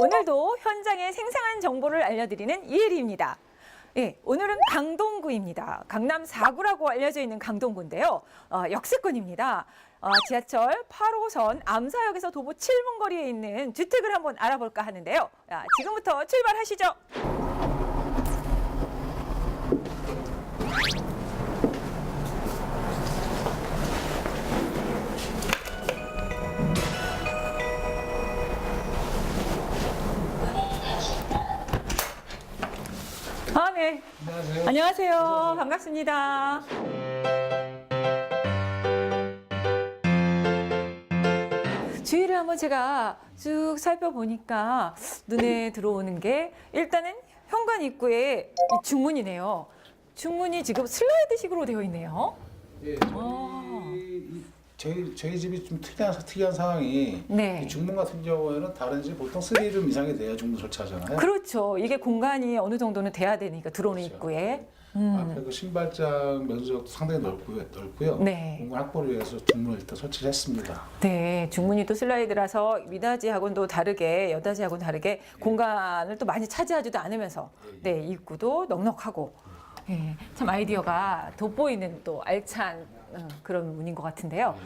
오늘도 현장의 생생한 정보를 알려드리는 이혜리입니다. 예, 오늘은 강동구입니다. 강남 4구라고 알려져 있는 강동구인데요. 어, 역세권입니다. 어, 지하철 8호선 암사역에서 도보 7분 거리에 있는 주택을 한번 알아볼까 하는데요. 야, 지금부터 출발하시죠. 네. 안녕하세요. 안녕하세요. 반갑습니다. 주위를 한번 제가 쭉 살펴보니까 눈에 들어오는 게 일단은 현관 입구에 이 중문이네요. 중문이 지금 슬라이드식으로 되어 있네요. 예, 아. 저희, 이- 저희 저희 집이 좀 특이한 특이한 상황이 네. 이 중문 같은 경우에는 다른 집 보통 3룸 이상이 돼야 중문 설치하잖아요. 그렇죠. 이게 공간이 어느 정도는 돼야 되니까 들어오는 그렇죠. 입구에. 앞에 음. 그 신발장 면적도 상당히 넓고요. 넓고요. 네. 공간 확보를 위해서 중문을 일단 설치를 했습니다. 네, 중문이 또 슬라이드라서 미닫이하고는 또 다르게 여닫이하고는 다르게 공간을 또 많이 차지하지도 않으면서 예, 네 입구도 넉넉하고 예, 참 아이디어가 돋보이는 또 알찬 어, 그런 문인 것 같은데요.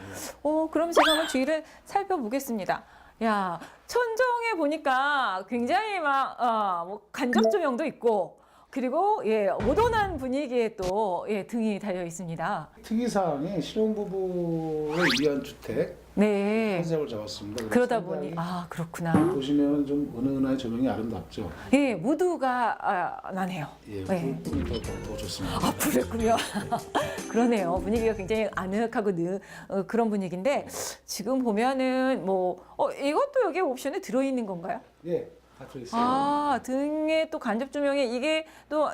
어, 그럼 제가 한번 주위를 살펴보겠습니다. 야, 천정에 보니까 굉장히 막, 어, 뭐 간접 조명도 있고, 그리고, 예, 모던한 분위기에 또, 예, 등이 달려 있습니다. 특이사항이 신혼부부를 위한 주택 네. 컨셉을 잡았습니다. 그러다 상당히 보니, 아, 그렇구나. 보시면 좀 은은한 조명이 아름답죠. 예, 무드가 아, 나네요. 예, 네. 불이 더, 더, 더 좋습니다. 아, 불했군요. 그러네요. 분위기가 굉장히 아늑하고 느, 어, 그런 분위기인데 지금 보면은 뭐 어, 이것도 여기 옵션에 들어있는 건가요? 예, 있어요. 아 등에 또 간접 조명이 이게 또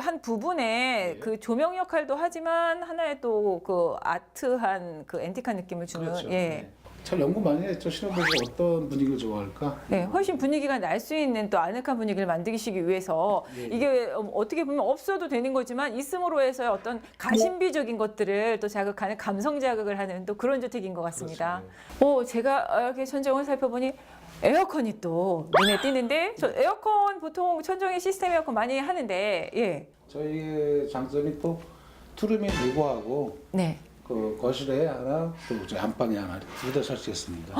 한 부분에 예. 그 조명 역할도 하지만 하나의 또 그 아트한 그 앤틱한 느낌을 주는 그렇죠. 예. 네. 참 연구 많이 했죠. 신혼부부가 어떤 분위기를 좋아할까? 네, 훨씬 분위기가 날 수 있는 또 아늑한 분위기를 만들기 위해서 예, 예. 이게 어, 어떻게 보면 없어도 되는 거지만 있음으로 해서 어떤 가심비적인 것들을 또 자극하는 감성 자극을 하는 또 그런 주택인 것 같습니다. 그렇죠. 어, 제가 이렇게 천정을 살펴보니 에어컨이 또 눈에 띄는데 저 에어컨 보통 천정에 시스템 에어컨 많이 하는데 예, 저희의 장점이 또 투룸이 불구하고 네. 그 거실에 하나, 또 저희 안방에 하나 두 대 설치했습니다.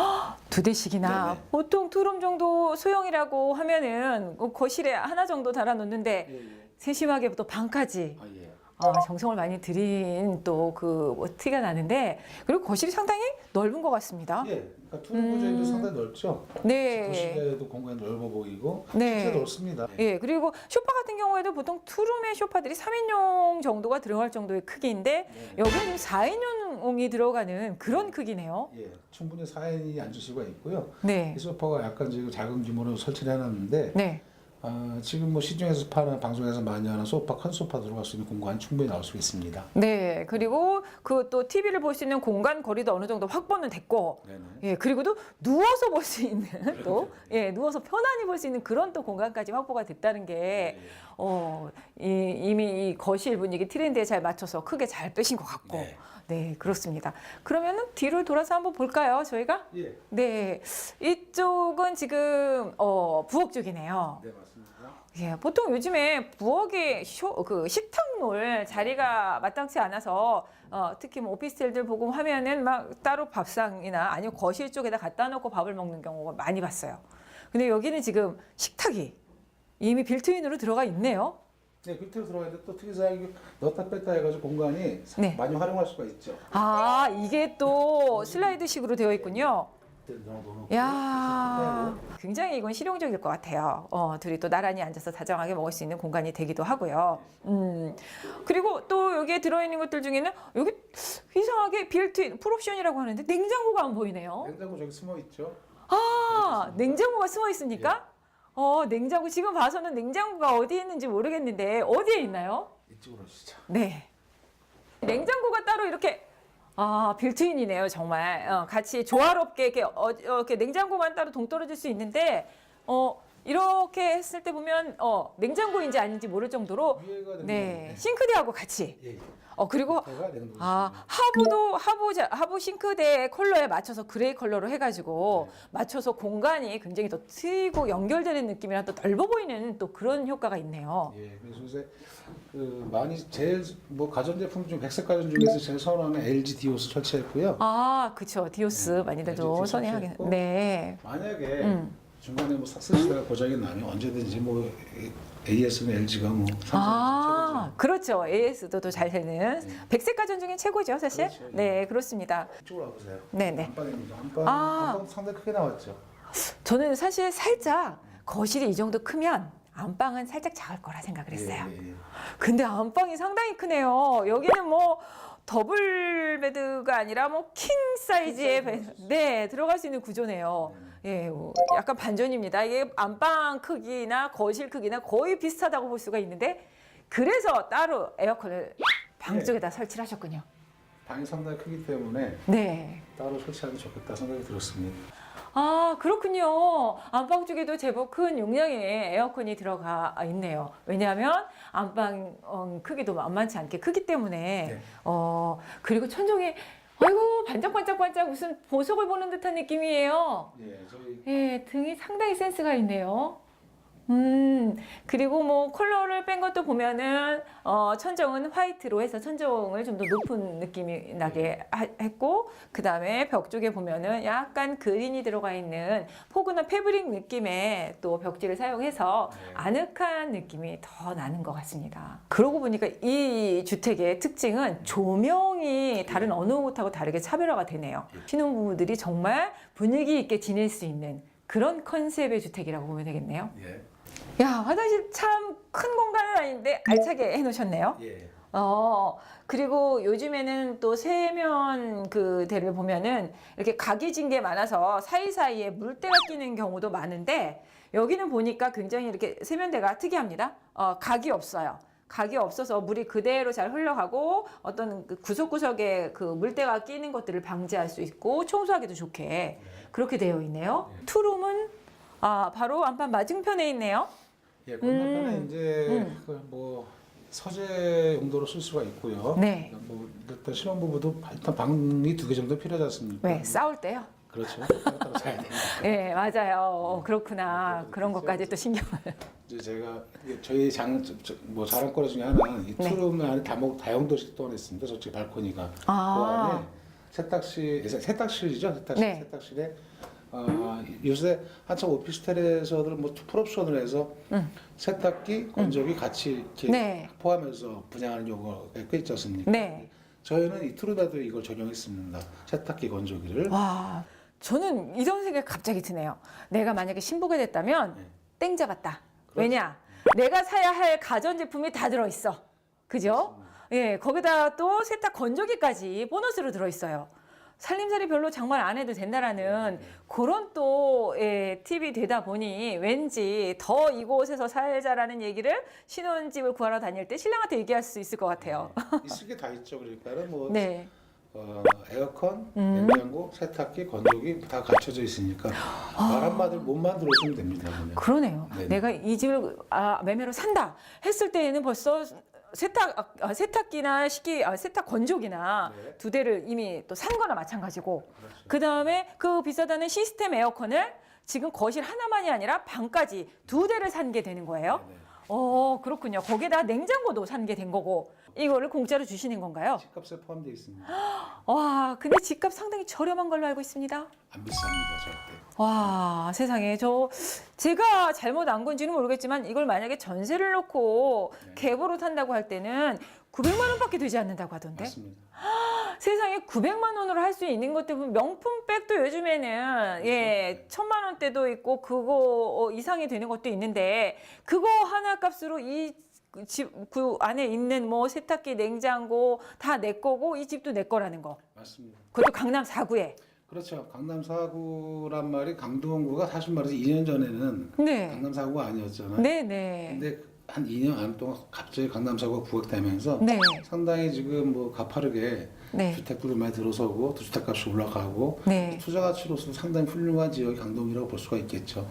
두 대씩이나 네네. 보통 투룸 정도 소형이라고 하면은 그 거실에 하나 정도 달아 놓는데 예, 예. 세심하게 또 방까지 아 예. 아, 정성을 많이 들인 또 그 티가 나는데 그리고 거실이 상당히 넓은 것 같습니다. 예. 그러니까 투룸 구조도 음. 상당히 넓죠. 네. 거실에도 공간이 넓어 보이고 네. 실제 넓습니다. 예, 그리고 쇼파 같은 경우에도 보통 투룸의 쇼파들이 3인용 정도가 들어갈 정도의 크기인데 네. 여기는 4인용이 들어가는 그런 크기네요. 예. 충분히 4인이 앉을 수가 있고요. 네. 이 소파가 약간 지금 작은 규모로 설치를 해놨는데 네. 아, 지금 뭐 시중에서 파는 방송에서 많이 하는 소파 큰 소파 들어갈 수 있는 공간 충분히 나올 수 있습니다. 네. 그리고 그 또 TV를 볼 수 있는 공간 거리도 어느 정도 확보는 됐고 네네. 예, 그리고도 누워서 볼 수 있는 또, 그렇죠. 예, 누워서 편안히 볼 수 있는 그런 또 공간까지 확보가 됐다는 게, 네. 어, 이, 이미 이 거실 분위기 트렌드에 잘 맞춰서 크게 잘 빼신 것 같고. 네. 네, 그렇습니다. 그러면은 뒤를 돌아서 한번 볼까요, 저희가? 예. 네. 이쪽은 지금, 어, 부엌 쪽이네요. 네 맞습니다. 예, 보통 요즘에 부엌에 쇼, 그 식탁 놓을 자리가 마땅치 않아서 어, 특히 뭐 오피스텔들 보고 하면은 막 따로 밥상이나 아니면 거실 쪽에다 갖다 놓고 밥을 먹는 경우가 많이 봤어요. 근데 여기는 지금 식탁이 이미 빌트인으로 들어가 있네요. 네, 밑으로 들어가는데 또 특이사항이 넣었다 뺐다 해가지고 공간이 사- 네. 많이 활용할 수가 있죠. 아, 이게 또 슬라이드식으로 되어 있군요. 야, 굉장히 이건 실용적일 것 같아요. 어, 둘이 또 나란히 앉아서 다정하게 먹을 수 있는 공간이 되기도 하고요. 음, 그리고 또 여기에 들어있는 것들 중에는 여기 이상하게 빌트인 풀옵션이라고 하는데 냉장고가 안 보이네요. 냉장고 저기 숨어 있죠. 아, 냉장고가 숨어 있습니까? 어, 냉장고 지금 봐서는 냉장고가 어디 있는지 모르겠는데 어디에 있나요? 이쪽으로 오시죠. 네. 냉장고가 따로 이렇게 아 빌트인이네요 정말 어, 같이 조화롭게 이렇게, 어, 어, 이렇게 냉장고만 따로 동떨어질 수 있는데 어 이렇게 했을 때 보면 어, 냉장고인지 아닌지 모를 정도로 위에가 네 싱크대하고 같이 예, 예. 어 그리고 냉동실. 아 하부도 하부 자- 하부 싱크대 컬러에 맞춰서 그레이 컬러로 해가지고 네. 맞춰서 공간이 굉장히 더 트이고 연결되는 느낌이랑 또 넓어 보이는 또 그런 효과가 있네요. 예, 그래서 요새 그 많이 제일 뭐 가전제품 중 백색 가전 중에서 제일 선호하는 LG 디오스 설치했고요. 아 그쵸 디오스 네, 많이들도 LG 선호하긴. 네. 만약에 음. 중간에 뭐 쓰시다가 고장이 나면 언제든지 뭐 AS는 LG가 뭐 아, 그렇죠. AS도 더 잘 되는 네. 백색 가전 중에 최고죠, 사실. 그렇죠, 예. 네, 그렇습니다. 이쪽으로 와보세요. 네 네. 안방입니다. 안방, 아. 안방 상당히 크게 나왔죠. 저는 사실 살짝 거실이 이 정도 크면 안방은 살짝 작을 거라 생각을 했어요. 예, 예, 예. 근데 안방이 상당히 크네요. 여기는 뭐 더블 베드가 아니라 뭐 킹 사이즈의 베, 네 들어갈 수 있는 구조네요. 예, 어, 약간 반전입니다. 이게 안방 크기나 거실 크기나 거의 비슷하다고 볼 수가 있는데 그래서 따로 에어컨을 방 네. 쪽에다 설치를 하셨군요. 방이 상당히 크기 때문에 네. 따로 설치하면 좋겠다 생각이 들었습니다. 아, 그렇군요. 안방 쪽에도 제법 큰 용량의 에어컨이 들어가 있네요. 왜냐하면 안방 어, 크기도 만만치 않게 크기 때문에 네. 어, 그리고 천정이 아이고 반짝반짝반짝 무슨 보석을 보는 듯한 느낌이에요. 예, 저희 예, 등이 상당히 센스가 있네요. 음, 그리고 뭐 컬러를 뺀 것도 보면은 어, 천정은 화이트로 해서 천정을 좀 더 높은 느낌이 나게 하- 했고 그 다음에 벽 쪽에 보면은 약간 그린이 들어가 있는 포근한 패브릭 느낌의 또 벽지를 사용해서 네. 아늑한 느낌이 더 나는 것 같습니다. 그러고 보니까 이 주택의 특징은 조명이 다른 어느 곳하고 다르게 차별화가 되네요. 신혼부부들이 정말 분위기 있게 지낼 수 있는 그런 컨셉의 주택이라고 보면 되겠네요. 예, 야, 화장실 참 큰 공간은 아닌데 알차게 해놓으셨네요. 예, 어, 그리고 요즘에는 또 세면 그 대를 보면은 이렇게 각이 진 게 많아서 사이사이에 물때가 끼는 경우도 많은데 여기는 보니까 굉장히 이렇게 세면대가 특이합니다. 어, 각이 없어요. 각이 없어서 물이 그대로 잘 흘러가고 어떤 그 구석구석에 그 물때가 끼는 것들을 방지할 수 있고 청소하기도 좋게 그렇게 되어 있네요. 투룸은 아, 바로 안방 맞은편에 있네요. 예, 건너편에 음. 이제 음. 그뭐 서재 용도로 쓸 수가 있고요. 네. 뭐 일단 신혼부부도 일단 방이 두 개 정도 필요하지 않습니까? 왜 싸울 때요? 그렇죠. 따로 자야 되니까. 네, 맞아요. 어, 그렇구나. 그런 것까지 또 신경을. 이제 제가 이게 저희 장뭐 자랑거리 중에 하나는 이 네. 투룸 안에 다목 다용도실 또한 있습니다. 저쪽 발코니가 그 아. 안에 세탁실 세탁실이죠. 세탁실 네. 세탁실에 어, 요새 한참 오피스텔에서들 뭐 풀옵션을 해서 음. 세탁기, 건조기 같이 이렇게 네. 포함해서 분양하는 경우가 꽤 있지 않습니까? 네. 저희는 이 투룸에도 이걸 적용했습니다. 세탁기, 건조기를. 와, 저는 이런 생각이 갑자기 드네요. 내가 만약에 신부가 됐다면 네. 땡 잡았다. 그렇죠. 왜냐? 내가 사야 할 가전제품이 다 들어있어. 그죠? 예, 거기다 또 세탁 건조기까지 보너스로 들어있어요. 살림살이 별로 장말 안 해도 된다라는 그런 또 예, 팁이 되다 보니 왠지 더 이곳에서 살자라는 얘기를 신혼집을 구하러 다닐 때 신랑한테 얘기할 수 있을 것 같아요. 있을 게 다 있죠. 그러니까는 뭐 네. 어, 에어컨, 음. 냉장고, 세탁기, 건조기 다 갖춰져 있으니까 말 한마디로 몸만 들어오시면 됩니다. 그냥. 그러네요. 네네. 내가 이 집을 아, 매매로 산다 했을 때에는 벌써 세탁 아, 세탁기나 식기 아, 세탁 건조기나 네. 두 대를 이미 또 산 거나 마찬가지고 그렇죠. 그 다음에 그 비싸다는 시스템 에어컨을 지금 거실 하나만이 아니라 방까지 두 대를 산 게 되는 거예요. 네 네. 어 그렇군요. 거기다 냉장고도 산 게 된 거고 이거를 공짜로 주시는 건가요? 집값에 포함되어 있습니다. 와 근데 집값 상당히 저렴한 걸로 알고 있습니다. 안 비쌉니다, 절대. 와 세상에 저 제가 잘못 안 건지는 모르겠지만 이걸 만약에 전세를 놓고 네. 계보로 탄다고 할 때는 900만 원밖에 되지 않는다고 하던데 맞습니다. 세상에 900만 원으로 할 수 있는 것들 보면 명품백도 요즘에는 네. 예 천만 원대도 있고 그거 어, 이상이 되는 것도 있는데 그거 하나 값으로 이 집 그 안에 있는 뭐 세탁기, 냉장고 다 내 거고 이 집도 내 거라는 거. 맞습니다. 그것도 강남 4구에. 그렇죠. 강남 사구란 말이 강동구가 사실 말해서 2년 전에는 네. 강남 사구가 아니었잖아요. 네, 네. 근데 한 2년 안 동안 갑자기 강남 사구가 부각되면서 네. 상당히 지금 뭐 가파르게 네. 주택들이 많이 들어서고 또 주택값이 올라가고 네. 투자 가치로서 상당히 훌륭한 지역이 강동이라고 볼 수가 있겠죠.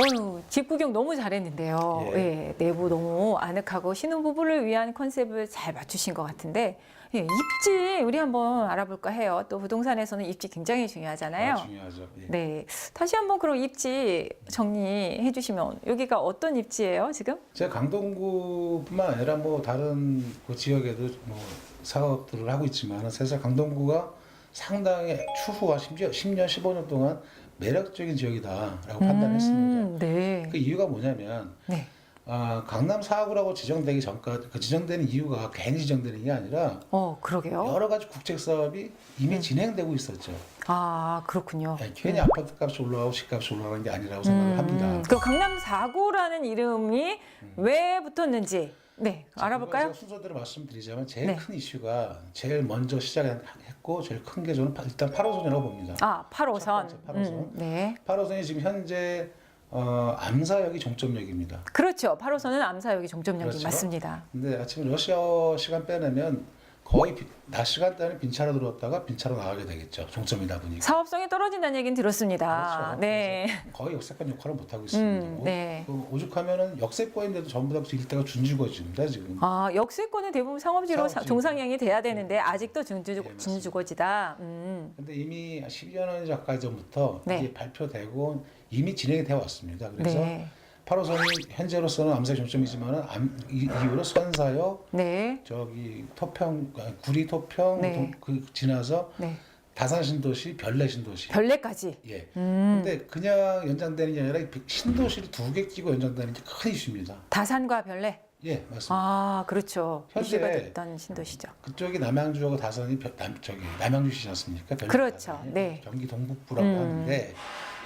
어휴, 집 구경 너무 잘했는데요. 예. 예, 내부 너무 아늑하고 신혼부부를 위한 컨셉을 잘 맞추신 것 같은데 예, 입지 우리 한번 알아볼까 해요. 또 부동산에서는 입지 굉장히 중요하잖아요. 아, 중요하죠. 예. 네, 다시 한번 그럼 입지 정리해 주시면 여기가 어떤 입지예요 지금? 제가 강동구뿐만 아니라 뭐 다른 그 지역에도 뭐 사업들을 하고 있지만 사실 강동구가 상당히 추후와 심지어 10년, 15년 동안 매력적인 지역이다라고 판단했습니다. 음, 네, 그 이유가 뭐냐면 네, 아, 강남 4구라고 지정되기 전까지 그 지정되는 이유가 괜히 지정되는 게 아니라 어 그러게요. 여러 가지 국책 사업이 이미 진행되고 있었죠. 아 그렇군요. 예, 괜히 아파트 값이 올라가고 집값이 올라가는 게 아니라고 생각을 합니다. 음. 그 강남 4구라는 이름이 왜 붙었는지 네 자, 알아볼까요? 순서대로 말씀드리자면 제일 네. 큰 이슈가 제일 먼저 시작 했고 제일 큰 게 저는 파- 일단 8호선이라고 봅니다. 아 8호선. 첫 번째 8호선. 음, 네. 8호선이 지금 현재 어, 암사역이 종점역입니다. 그렇죠. 8호선은 암사역이 종점역이 그렇죠. 맞습니다. 근데 아침에 러시아 시간 빼내면 거의 비- 낮 시간대는 빈차로 들어왔다가 빈차로 나가게 되겠죠. 종점이다 보니까. 사업성이 떨어진다는 얘기는 들었습니다. 그렇죠. 네. 거의 역세권 역할을 못 하고 있습니다. 음, 오- 네. 그 오죽하면은 역세권인데도 전부 다 일대가 준주거지입니다 지금. 아, 역세권은 대부분 상업지로 사-. 종상향이 돼야 되는데 아직도 준주, 예, 맞습니다. 준주거지다. 음. 근데 이미 10여 년 가까이 전부터 네. 이게 발표되고 이미 진행이 되어 왔습니다. 그래서 네. 8호선이 현재로서는 암사 종점이지만은 암, 이, 이후로 선사역 네. 저기 토평 아니, 구리 토평 네. 동- 그 지나서 네. 다산 신도시 별내 신도시. 별내까지. 예. 음. 근데 그냥 연장되는 게 아니라 이 신도시를 두 개 끼고 연장되는 게 큰 이슈입니다. 다산과 별내. 예, 맞습니다. 아, 그렇죠. 현재 됐던 신도시죠. 그쪽이 남양주하고 다산이 벼- 남, 저기 남양주시지 않습니까? 그렇죠. 다산이. 네. 경기 동북부라고 음. 하는데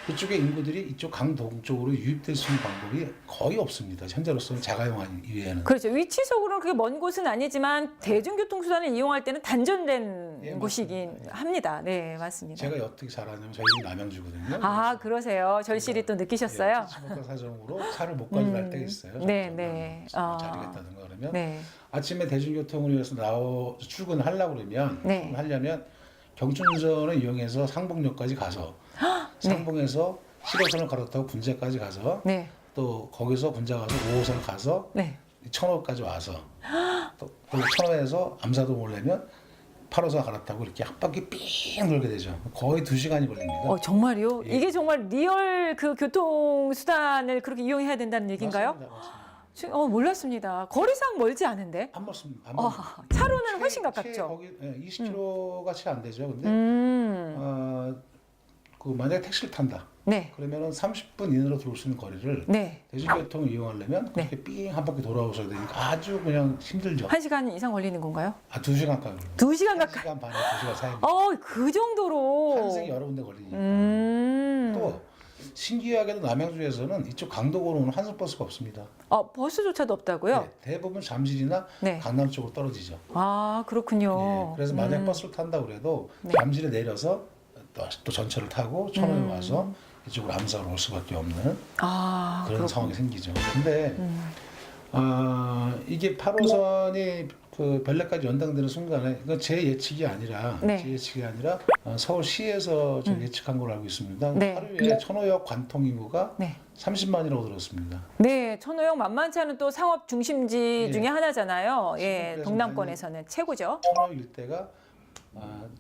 그쪽의 인구들이 이쪽 강동 쪽으로 유입될 수 있는 방법이 거의 없습니다. 현재로서는 자가용한 이외에는. 그렇죠. 위치적으로는 그게 먼 곳은 아니지만 대중교통수단을 이용할 때는 단전된 예, 곳이긴 맞습니다. 합니다. 네, 맞습니다. 제가 어떻게 잘하냐면 저희 집 남양주거든요. 아, 그러세요. 절실히 또 느끼셨어요? 친구가 사정으로 차를 못 가져갈 음. 때가 있어요. 네, 네. 뭐 아. 자리겠다든가 그러면 네. 아침에 대중교통을 위해서 나오 출근을 하려고 그러면 네. 하려면 경춘선을 이용해서 상봉역까지 가서 네. 상봉에서 7호선을 갈아타고 군제까지 가서 네. 또 거기서 군제 가서 5호선 가서 네. 천호까지 와서 또, 또 천호에서 암사동 오려면 8호선 갈아타고 이렇게 한 바퀴 삥 돌게 되죠. 거의 2시간이 걸립니다. 어, 정말요? 예. 이게 정말 리얼 그 교통수단을 그렇게 이용해야 된다는 얘기인가요? 맞습니다. 맞습니다. 지- 어, 몰랐습니다. 거리상 멀지 않은데? 안 멀습니다. 안 어, 멀습니다. 차로는 훨씬 채- 가깝죠. 채 거기 예, 20km가 채 안 되죠. 근데 음. 어, 그 만약에 택시를 탄다. 네. 그러면은 30분 이내로 들어올 수 있는 거리를 네. 대중교통을 이용하려면 네. 그렇게 삥한 바퀴 돌아오셔야 되니까 아주 그냥 힘들죠. 한 시간 이상 걸리는 건가요? 아, 두 시간 가까이. 두 시간 한 가까이. 시간 반에 두 시간 사이. 어, 그 정도로. 한생 여러 군데 걸리니까. 음. 또 신기하게도 남양주에서는 이쪽 강동으로 오는 환승버스가 없습니다. 어, 버스조차도 없다고요? 네, 대부분 잠실이나 네. 강남 쪽으로 떨어지죠. 아, 그렇군요. 예, 그래서 만약 음. 버스를 탄다 그래도 네. 잠실에 내려서 또, 또 전철을 타고 천호에 음. 와서 이쪽으로 암사로 올 수밖에 없는 아, 그런 그렇군요. 상황이 생기죠. 근데 음. 아 이게 8호선이 그 별내까지 연장되는 순간에 이건 제 예측이 아니라 네. 제 예측이 아니라 어, 서울시에서 좀 예측한 걸로 알고 있습니다. 네. 하루에 천호역 관통 인구가 네. 30만이라고 들었습니다. 네, 천호역 만만치 않은 또 상업 중심지 예. 중에 하나잖아요. 예, 동남권에서는 최고죠. 천호역 일대가 아,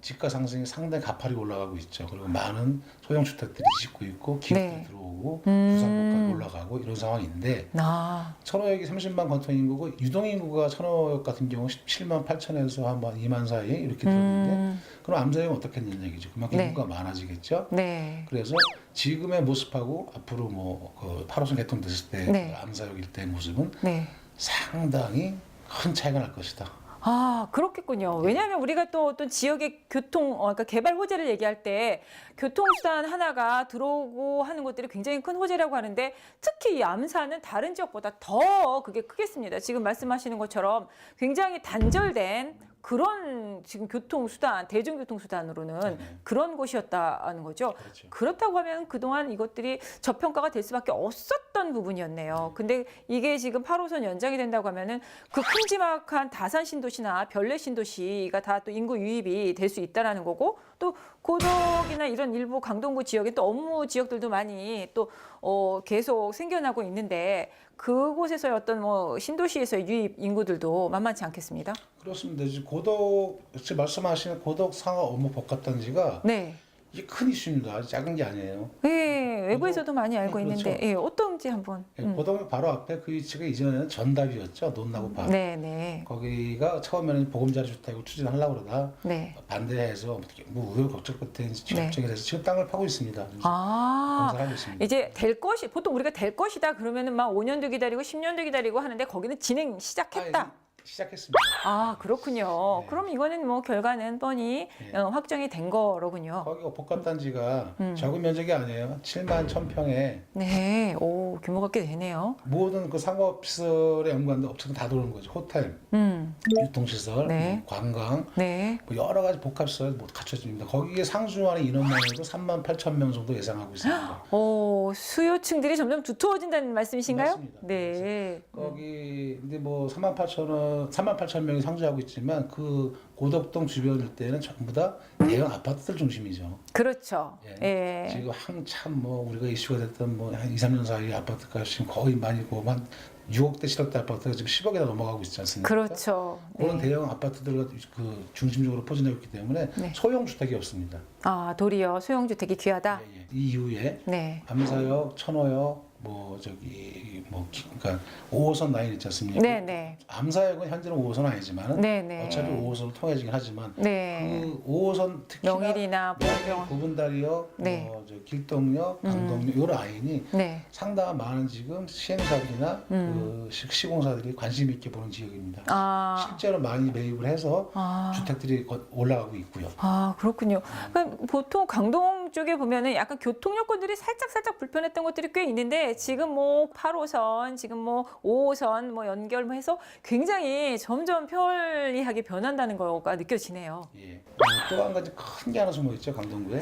집가 상승이 상당히 가파르게 올라가고 있죠. 그리고 많은 소형 주택들이 짓고 있고 기업들이 네. 들어오고 음. 부산국가도 올라가고 이런 상황인데 아, 천호역이 30만 관통 인구고 유동 인구가 천호역 같은 경우 17만 8천에서 한 2만 사이 이렇게 들었는데 음, 그럼 암사역은 어떻게 했냐는 얘기죠. 그만큼 네. 인구가 많아지겠죠. 네. 그래서 지금의 모습하고 앞으로 뭐그 8호선 개통됐을 때 네. 그 암사역 일대 모습은 네. 상당히 큰 차이가 날 것이다. 아, 그렇겠군요. 왜냐하면 우리가 또 어떤 지역의 교통, 어, 그러니까 개발 호재를 얘기할 때 교통수단 하나가 들어오고 하는 것들이 굉장히 큰 호재라고 하는데 특히 이 암사는 다른 지역보다 더 그게 크겠습니다. 지금 말씀하시는 것처럼 굉장히 단절된 그런 지금 교통수단, 대중교통수단으로는 네. 그런 곳이었다는 거죠. 그렇죠. 그렇다고 하면 그동안 이것들이 저평가가 될 수밖에 없었던 부분이었네요. 근데 이게 지금 8호선 연장이 된다고 하면은 그 큼지막한 다산 신도시나 별내 신도시가 다 또 인구 유입이 될 수 있다라는 거고 또 고덕이나 이런 일부 강동구 지역에 또 업무 지역들도 많이 또 어, 계속 생겨나고 있는데 그곳에서의 어떤 뭐 신도시에서의 유입 인구들도 만만치 않겠습니다. 그렇습니다. 이제 고독 지금 말씀하시는 고독 상하 업무 복합단지가 네. 이게 큰 이슈입니다. 작은 게 아니에요. 예, 외부에서도 많이 알고 네, 있는데 그렇죠. 예, 어떤지 한번. 예, 음. 고독 바로 앞에 그 위치가 이전에는 전답이었죠. 논나고 밭. 네, 네. 거기가 처음에는 보금자리 주택을 추진하려고 그러다 네. 반대해서 어떻게 뭐 우여곡절 끝에 이제 네. 결정이 돼서 지금 땅을 파고 있습니다. 아. 하고 있습니다. 이제 될 것이 보통 우리가 될 것이다 그러면은 막 5년도 기다리고 10년도 기다리고 하는데 거기는 진행 시작했다. 아, 시작했습니다. 아 그렇군요. 네. 그럼 이거는 뭐 결과는 뻔히 네. 어, 확정이 된 거로군요. 거기가 복합단지가 음. 적은 면적이 아니에요. 7만 1,000평에 네, 오 규모가 꽤 되네요. 모든 그 상업시설에 연관된 업체가 다 들어오는 거죠. 호텔, 음, 유통시설, 네. 뭐 관광, 네. 뭐 여러 가지 복합시설 뭐 갖춰집니다. 거기에 상주하는 인원만 해도 3만 8천 명 정도 예상하고 있습니다. 오 수요층들이 점점 두터워진다는 말씀이신가요? 맞습니다. 네. 거기 근데 뭐 3만 8천 원, 3만 8천 명이 상주하고 있지만 그 고덕동 주변 일대는 전부 다 대형 아파트들 중심이죠. 그렇죠. 예. 예. 지금 한참 뭐 우리가 이슈가 됐던 뭐한 2, 3년 사이에 아파트 값이 거의 많이 고한 6억대, 7억대 아파트가 지금 10억에 넘어가고 있지 않습니까? 그렇죠. 그런 네. 대형 아파트들과 그 중심적으로 포진하고 있기 때문에 네. 소형 주택이 없습니다. 아 도리어 소형 주택이 귀하다. 예, 예. 이 이후에 네. 밤사역, 천호역, 뭐 저기 뭐 기- 그러니까 5호선 라인 있지 않습니까? 네, 네. 암사역은 현재는 5호선 아니지만은 네, 네. 어차피 5호선을 통해지긴 하지만 네. 그 5호선 특히나 명일이나 보병. 구분다리역, 네. 뭐 저 길동역, 강동역 요 라인이 네. 상당한 많은 지금 시행사들이나 음. 그 시- 시공사들이 관심 있게 보는 지역입니다. 아. 실제로 많이 매입을 해서 아. 주택들이 거- 올라가고 있고요. 아 그렇군요. 그러니까 보통 강동 쪽에 보면은 약간 교통 여건들이 살짝 살짝 불편했던 것들이 꽤 있는데 지금 뭐 8호선, 지금 뭐 5호선 뭐 연결 뭐 해서 굉장히 점점 편리하게 변한다는 거가 느껴지네요. 예. 또 한 가지 큰 게 하나 숨어 있죠 강동구에.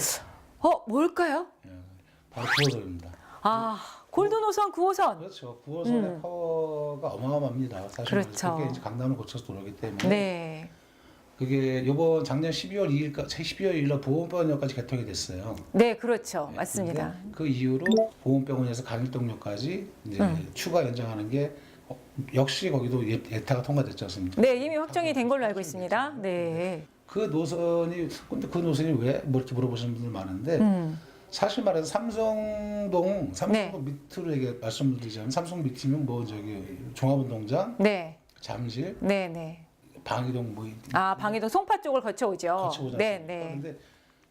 어 뭘까요? 예. 바로 9호선입니다. 아 골든 호선, 9호선. 그렇죠. 9호선의 음. 파워가 어마어마합니다. 사실 그렇죠. 그게 이제 강남을 거쳐서 돌아오기 때문에 네. 그게 이번 작년 12월 2일까지 12월 2일날 보험병원역까지 개통이 됐어요. 네, 그렇죠. 네, 맞습니다. 근데 그 이후로 보험병원에서 강일동역까지 이제 음. 추가 연장하는 게 어, 역시 거기도 예, 예타가 통과됐지 않습니까? 네, 이미 확정이 된 걸로 알고 있습니다. 네. 그 노선이 근데 그 노선이 왜 뭐 이렇게 물어보시는 분들 많은데 음. 사실 말해서 삼성동 삼성동 네. 밑으로 얘기 말씀드리자면 삼성 밑이면 뭐 저기 종합운동장, 네. 잠실, 네, 네. 방이동 뭐 아, 방이동 송파 쪽을 거쳐 오죠. 거쳐 오지 네, 않습니까? 네. 근데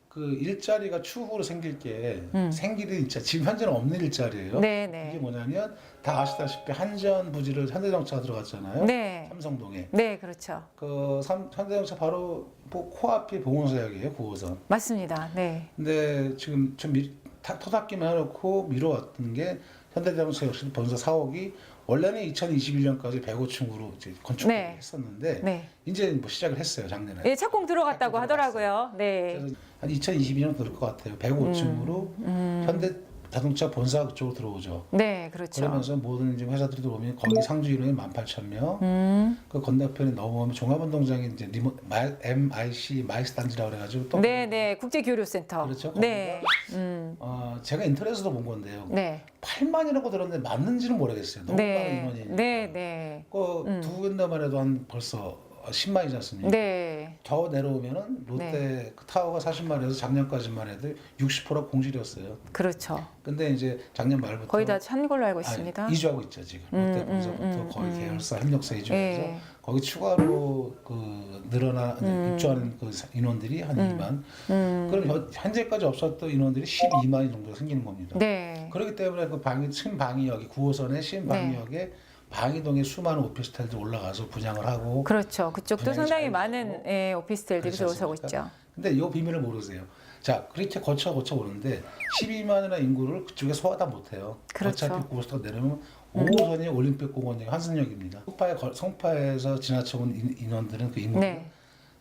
그 일자리가 추후로 생길 게 음. 생기는 일자 지금 현재는 없는 일자리예요. 네, 이게 네. 뭐냐면 다 아시다시피 한전 부지를 현대자동차가 들어갔잖아요. 네. 삼성동에 네, 그렇죠. 그 삼, 현대자동차 바로 뭐 코앞이 봉원서역이에요 9호선. 맞습니다. 네. 근데 지금 좀 미, 타, 토닥기만 해놓고 미뤄왔던 게 현대자동차 역시 본사 사옥이 원래는 2021년까지 105층으로 이제 건축을 네. 했었는데 네. 이제 뭐 시작을 했어요 작년에. 예, 착공 들어갔다고 착공 하더라고요. 네. 그래서 한 2022년 될것 같아요. 105층으로 음. 현대 자동차 본사 그쪽으로 들어오죠. 네, 그렇죠. 그러면서 모든 이제 회사들이 들어오면 거기 상주 인원이 18,000명. 음. 그 건너편에 넘어오면 종합운동장에 이제 리모 마이- MIC 마이스 단지라고 그래가지고 또 네, 네. 국제 교류 센터. 그렇죠. 네. 음. 어, 제가 인터넷에서 본 건데요. 네. 8만이라고 들었는데 맞는지는 모르겠어요. 너무 많은 네. 인원이니까. 네, 네. 그두 군데만 해도 한 벌써 10만이지 않습니까? 네. 더 내려오면은 롯데 그 타워가 40만 해서 작년까지만 해도 60% 공실이었어요. 그렇죠. 근데 이제 작년 말부터 거의 다 찬 걸로 알고 있습니다. 아니, 이주하고 있죠 지금 음, 롯데 음, 본사부터 음, 거의 음. 계열사 협력사 이주해서 예. 거기 추가로 그 늘어나 음. 입주하는 그 인원들이 한 음. 2만 음. 그럼 현- 현재까지 없었던 인원들이 12만이 정도 생기는 겁니다. 네. 그렇기 때문에 그 방위 신방위역이 9호선의 신방위역에 방위동에 수많은 오피스텔들이 올라가서 분양을 하고 그렇죠. 그쪽도 상당히 잘 많은 예, 오피스텔들이 들어서고 않습니까? 있죠. 근데 이 비밀을 모르세요. 자 그렇게 거쳐 거쳐 오는데 12만이나 인구를 그쪽에 소화다 못해요. 그렇죠. 어차피 고속도로 내려면 5호선이 올림픽공원역 환승역입니다. 성파에 거- 성파에서 지나쳐온 인- 인원들은 그 인구가 네.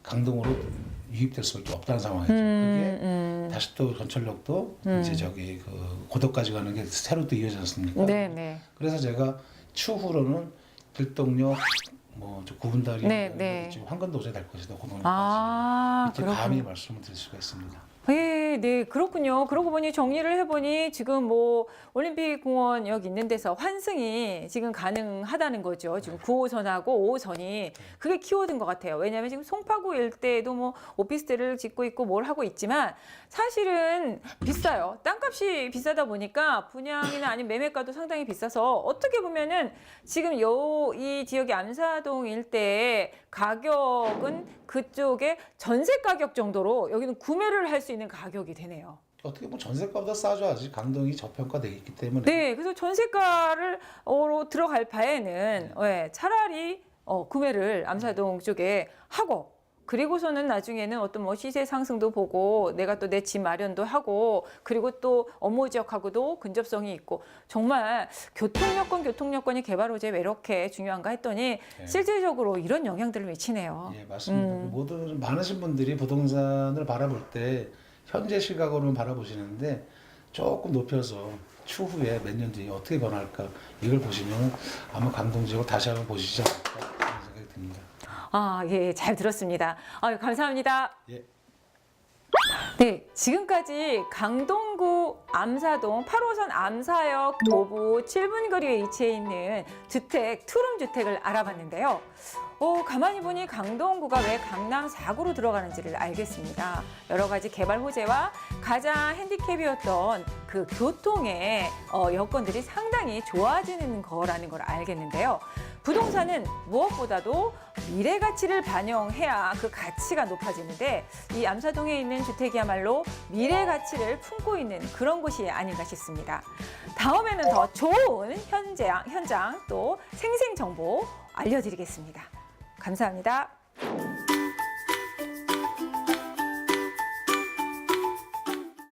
강동으로 유입될 수밖에 없다는 상황이죠. 그게 음, 음. 다시 또 전철역도 음. 이제 저기 그 고덕까지 가는 게 새로 또 이어졌습니까? 네, 네. 그래서 제가 추후로는 길동역 뭐저 구분다리 네, 네. 지금 황건도제 될 것이다. 고동까지 아, 이렇게 감히 그렇군요. 말씀을 드릴 수가 있습니다. 네, 네, 그렇군요. 그러고 보니 정리를 해보니 지금 뭐 올림픽 공원 여기 있는 데서 환승이 지금 가능하다는 거죠. 지금 9호선하고 5호선이 그게 키워드인 것 같아요. 왜냐하면 지금 송파구 일대에도 뭐 오피스텔을 짓고 있고 뭘 하고 있지만 사실은 비싸요. 땅값이 비싸다 보니까 분양이나 아니면 매매가도 상당히 비싸서 어떻게 보면은 지금 요 이 지역의 암사동 일대의 가격은 그쪽에 전세 가격 정도로 여기는 구매를 할 수 있는 가격이 되네요. 어떻게 보면 전세가보다 싸죠. 아직 강동이 저평가돼 있기 때문에 네, 그래서 전세가를 로 들어갈 바에는 예, 차라리 어, 구매를 암사동 쪽에 하고 그리고서는 나중에는 어떤 뭐 시세 상승도 보고 내가 또 내 집 마련도 하고 그리고 또 업무 지역하고도 근접성이 있고 정말 교통 여건 교통 여건이 개발 호재 왜 이렇게 중요한가 했더니 네. 실질적으로 이런 영향들을 미치네요. 예, 맞습니다. 음. 모든 많으신 분들이 부동산을 바라볼 때 현재 시각으로는 바라보시는데 조금 높여서 추후에 몇 년 뒤에 어떻게 변할까 이걸 보시면 아마 감동 지역을 다시 한번 보시지 않을까. 아, 예, 잘 들었습니다. 아, 감사합니다. 예. 네, 지금까지 강동구 암사동 8호선 암사역 도보 7분 거리에 위치해 있는 주택, 투룸 주택을 알아봤는데요. 어, 가만히 보니 강동구가 왜 강남 4구로 들어가는지를 알겠습니다. 여러 가지 개발 호재와 가장 핸디캡이었던 그 교통의 어, 여건들이 상당히 좋아지는 거라는 걸 알겠는데요. 부동산은 무엇보다도 미래 가치를 반영해야 그 가치가 높아지는데 이 암사동에 있는 주택이야말로 미래 가치를 품고 있는 그런 곳이 아닌가 싶습니다. 다음에는 더 좋은 현장, 현장 또 생생 정보 알려드리겠습니다. 감사합니다.